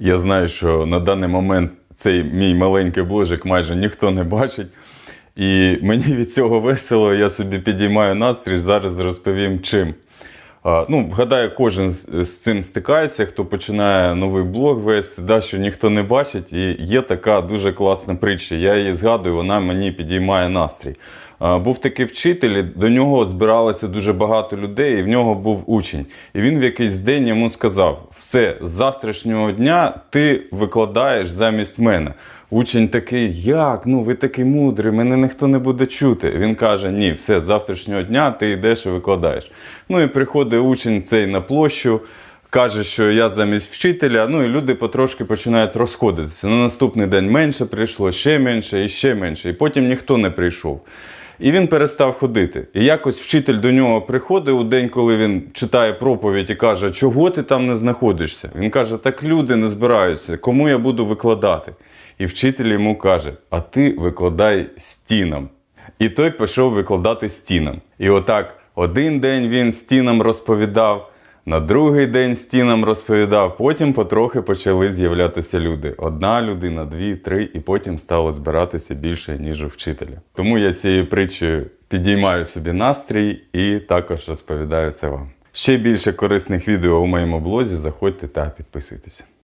Я знаю, що на даний момент цей мій маленький бложик майже ніхто не бачить. І мені від цього весело, я собі підіймаю настрій, зараз розповім чим. Ну, гадаю, кожен з цим стикається, хто починає новий блог вести, да, що ніхто не бачить. І є така дуже класна притча. Я її згадую, вона мені підіймає настрій. Був такий вчитель, до нього збиралося дуже багато людей, і в нього був учень. І він в якийсь день йому сказав: все, з завтрашнього дня ти викладаєш замість мене. Учень такий, як? Ну ви такий мудрий, мене ніхто не буде чути. Він каже: Ні, все, з завтрашнього дня ти йдеш і викладаєш. Ну і приходить учень цей на площу, каже, що я замість вчителя. Ну і люди потрошки починають розходитися. На наступний день менше прийшло, ще менше і ще менше. І потім ніхто не прийшов. І він перестав ходити. І якось вчитель до нього приходить у день, коли він читає проповідь і каже, чого ти там не знаходишся? Він каже, так люди не збираються, кому я буду викладати? І вчитель йому каже: А ти викладай стінам. І той пішов викладати стінам. І отак один день він стінам розповідав, на другий день стінам розповідав, потім потрохи почали з'являтися люди. Одна людина, дві, три, і потім стало збиратися більше, ніж у вчителя. Тому я цією притчею підіймаю собі настрій і також розповідаю це вам. Ще більше корисних відео у моєму блозі. Заходьте та підписуйтеся.